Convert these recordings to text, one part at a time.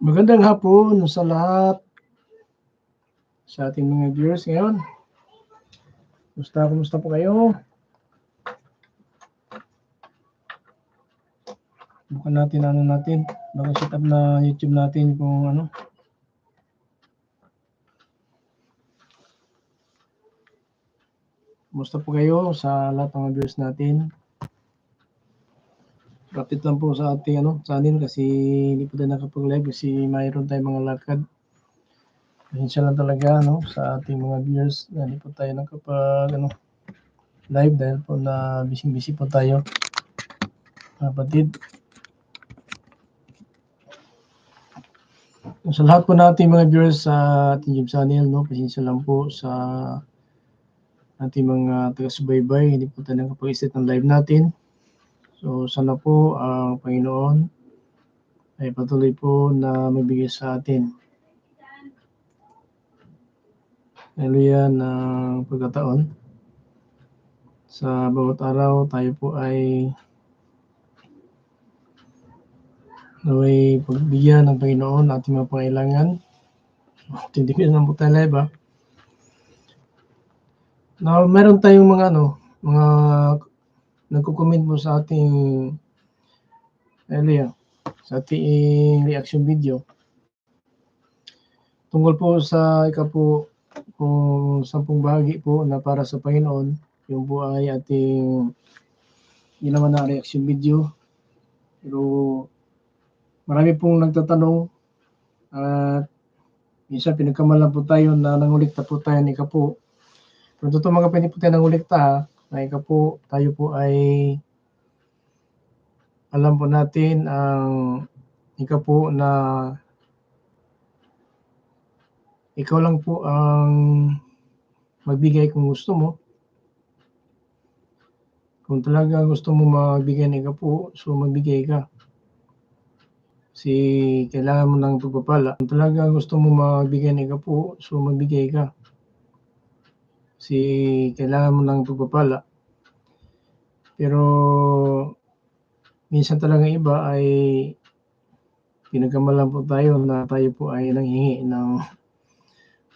Magandang hapon sa lahat sa ating mga viewers ngayon. Kumusta, kumusta po kayo? Bukan natin ano natin, baka set up na YouTube natin kung ano. Kumusta po kayo sa lahat ng mga viewers natin? Rapid lang po sa ating ano, atin kasi hindi po tayo nakapag-live kasi mayroon tayong mga lakad. Pasensya lang talaga no, sa ating mga viewers na hindi po tayo nakapag ano, live dahil po na busy-busy po tayo. Kapatid. Sa lahat po nating mga viewers sa ating YouTube channel, no, pasensya lang po sa ating mga taga-subaybay. Hindi po tayo nakapag-set ng live natin. So sana po ang Panginoon ay patuloy po na magbigay sa atin. Hallelujah ng pagkataon. Sa bawat araw tayo po ay naway pagbigyan ng Panginoon ating mga pangailangan. Ko na po tayo live ha. Now, meron tayong mga ano, mga nagko-comment mo sa ating Elia, sa ating reaction video. Tungkol po sa ika po kung sampung bahagi po na para sa Panginoon, yung po ay ating ginawa na reaction video. Pero marami pong nagtatanong at minsan pinagkamalan po tayo na nangulikta po tayo ni Kapo. Pero totoo mga pwede po tayo nangulikta na ika po, tayo po ay alam po natin ang ika po na ikaw lang po ang magbigay kung gusto mo. Kung talaga gusto mo magbigay ng ika po, so magbigay ka. Kasi kailangan mo ng pagpapala. Kung talaga gusto mo magbigay ng ika po, so magbigay ka si kailangan mo ng pagpapala. Pero minsan talaga iba ay pinagkamalan po tayo na tayo po ay nanghingi ng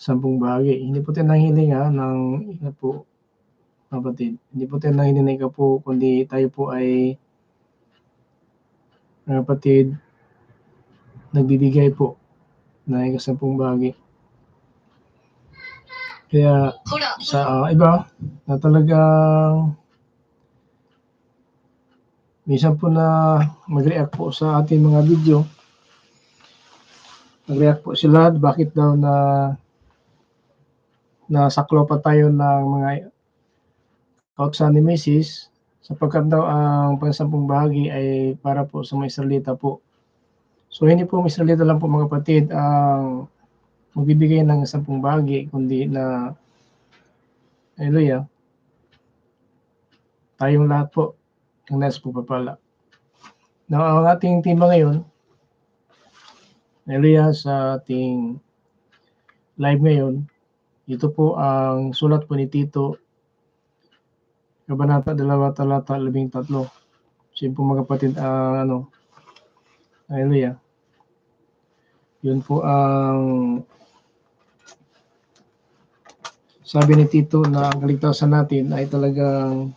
sampung bahagi. Hindi po tayo nanghiling ha, ng ika po, kapatid. Hindi po tayo nanghiling ng ika po, kundi tayo po ay kapatid, nagbibigay po na ika sampung bahagi. Kaya sa uh, iba na talagang minsan po na mag-react po sa ating mga video. Nag-react po sila bakit daw na nasaklo pa tayo ng mga kautsan ni Mrs. sapagkat daw ang pangsampung bahagi ay para po sa mga Israelita po. So hindi po mga Israelita lang po mga kapatid ang magbibigay ng sampung bahagi, kundi na, hallelujah, tayong lahat po ng nasa pagpapala. Now, ang ating tema ngayon, hallelujah, sa ating live ngayon, ito po ang sulat po ni Tito, Kabanata 2, talata 13. So yun po mga kapatid, ang ano, hallelujah, yun po ang sabi ni Tito na ang kaligtasan natin ay talagang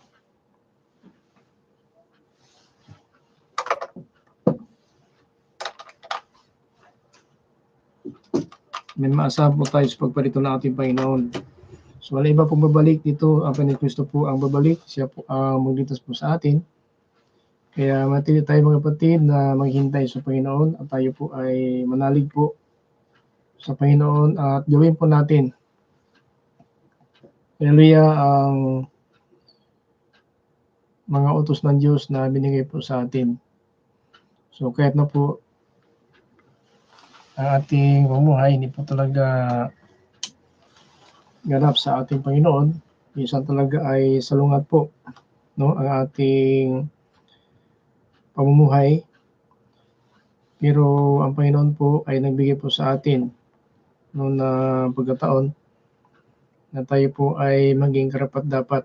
may maasahan po tayo sa pagparito ng ating Panginoon. So wala iba pong babalik dito, ang Panginoon Kristo po ang babalik, siya po ang uh, magligtas po sa atin. Kaya matili tayo mga kapatid na maghintay sa Panginoon at tayo po ay manalig po sa Panginoon at gawin po natin Hallelujah ang mga utos ng Diyos na binigay po sa atin. So kahit na po ang ating pamumuhay hindi po talaga ganap sa ating Panginoon, minsan talaga ay salungat po no ang ating pamumuhay. Pero ang Panginoon po ay nagbigay po sa atin no na pagkataon na tayo po ay maging karapat dapat.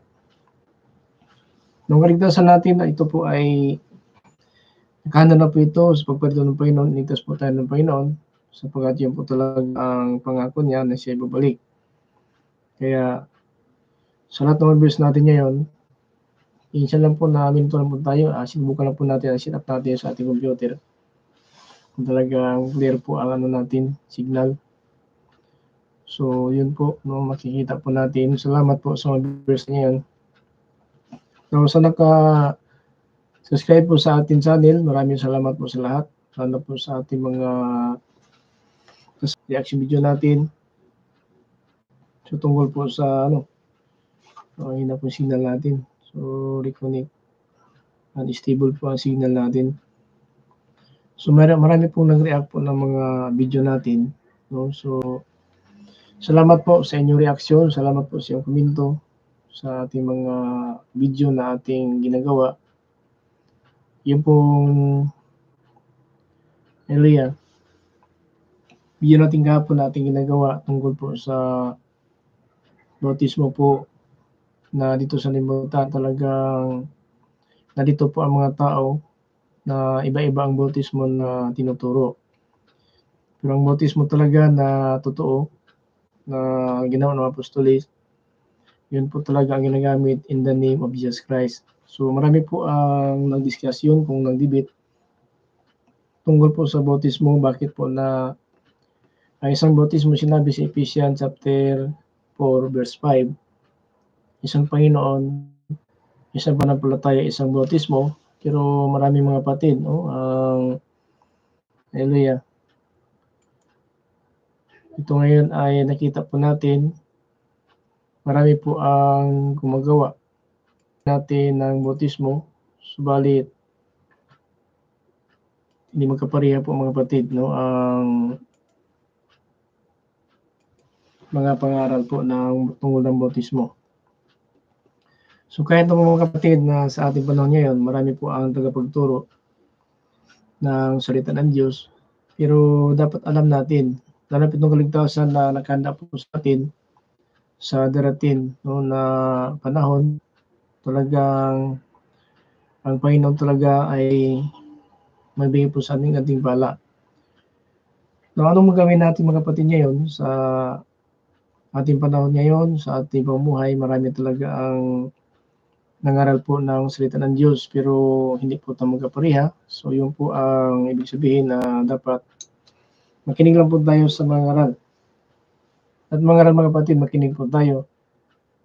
Nung kaligtasan natin na ito po ay nakahanda na po ito sa pagpalito ng Panginoon, ligtas po tayo ng Panginoon. sapagkat yun po talaga ang pangako niya na siya babalik. Kaya sa lahat ng verse natin ngayon, minsan lang po na minto lang po tayo, ah, sinubukan lang po natin ang set up natin sa ating computer. Kung talagang clear po ang ano natin, signal. So, yun po, no, makikita po natin. Salamat po sa mga viewers ngayon. So, sa naka-subscribe po sa ating channel, maraming salamat po sa lahat. Sana po sa ating mga reaction video natin. So, tungkol po sa ano, okay na po signal natin. So, reconnect. Unstable po ang signal natin. So, marami, pong nag-react po ng mga video natin. No? So, Salamat po sa inyong reaksyon, salamat po sa iyong komento sa ating mga video na ating ginagawa. Yung pong Elia, video natin kahapon na ating ginagawa tungkol po sa bautismo po na dito sa limutan talagang nandito po ang mga tao na iba-iba ang bautismo na tinuturo. Pero ang bautismo talaga na totoo na ginawa ng apostolis, yun po talaga ang ginagamit in the name of Jesus Christ. So marami po ang nag-discuss yun kung nagdibit tungkol po sa bautismo, bakit po na ang isang bautismo sinabi sa Ephesians chapter 4 verse 5, isang Panginoon, isang panampalataya, isang bautismo, pero marami mga patid, no? ang Hallelujah. Ito ngayon ay nakita po natin, marami po ang gumagawa natin ng bautismo, subalit hindi magkapareha po mga kapatid, no? ang mga pangaral po ng tungkol ng bautismo. So kahit naman mga kapatid na sa ating panahon ngayon, marami po ang tagapagturo ng salita ng Diyos, pero dapat alam natin lalapit ng kaligtasan na nakahanda po sa atin sa darating no, na panahon talagang ang Panginoon talaga ay magbigay po sa ating ating bala. No, anong magawin natin mga kapatid ngayon sa ating panahon ngayon, sa ating pamumuhay, marami talaga ang nangaral po ng salita ng Diyos pero hindi po ito magkapareha. So yun po ang ibig sabihin na dapat Makinig lang po tayo sa mga ngaral. At mga ngaral mga kapatid, makinig po tayo.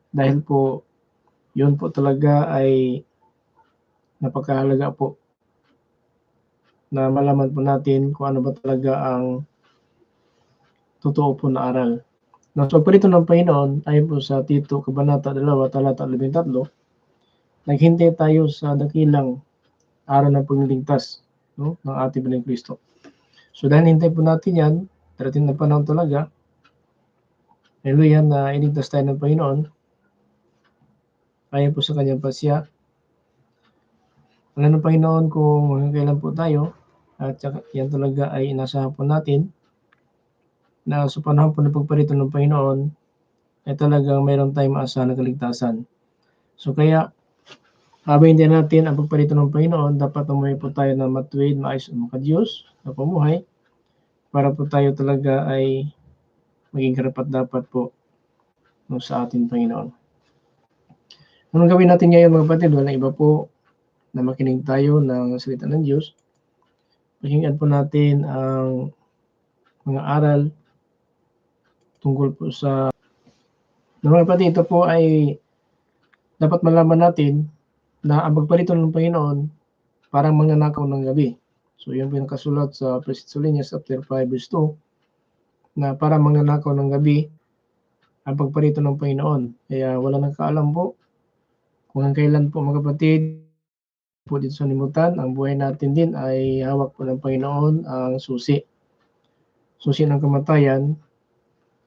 Dahil po, yun po talaga ay napakahalaga po na malaman po natin kung ano ba talaga ang totoo po na aral. Na so, pagparito ng Panginoon, ayon po sa Tito, Kabanata 2, Talata 13, naghintay tayo sa dakilang araw ng pagliligtas no, ng ating Panginoon Kristo. So dahil hintay po natin yan, darating na panahon talaga, hallelujah, na iligtas tayo ng Panginoon, ayon po sa kanyang pasya. Alam ng Panginoon kung kailan po tayo, at yan talaga ay inasahan po natin, na sa panahon po ng pagparito ng Panginoon, ay talagang mayroon tayong maasahan ng kaligtasan. So kaya, habang hindi natin ang pagparito ng Panginoon, dapat umuwi po tayo na matuwid, maayos ang mga Diyos, na pamuhay para po tayo talaga ay maging karapat dapat po no, sa ating Panginoon. Anong gawin natin ngayon mga kapatid? Walang iba po na makinig tayo ng salita ng Diyos. Pakinggan po natin ang mga aral tungkol po sa no, mga kapatid, ito po ay dapat malaman natin na ang pagparito ng Panginoon parang mga nakaw ng gabi. So yun po yung nakasulat sa 1 Thessalonians chapter 5 verse 2 na para magnanakaw ng gabi ang pagparito ng Panginoon. Kaya wala nang kaalam po kung ang kailan po mga kapatid po dito sa limutan, ang buhay natin din ay hawak po ng Panginoon ang susi. Susi ng kamatayan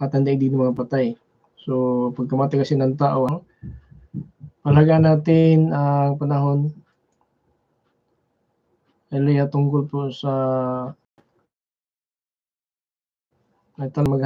at ang daigdig ng mga patay. So pagkamatay kasi ng tao, palaga natin ang panahon Elia tungkol po sa nagtan mag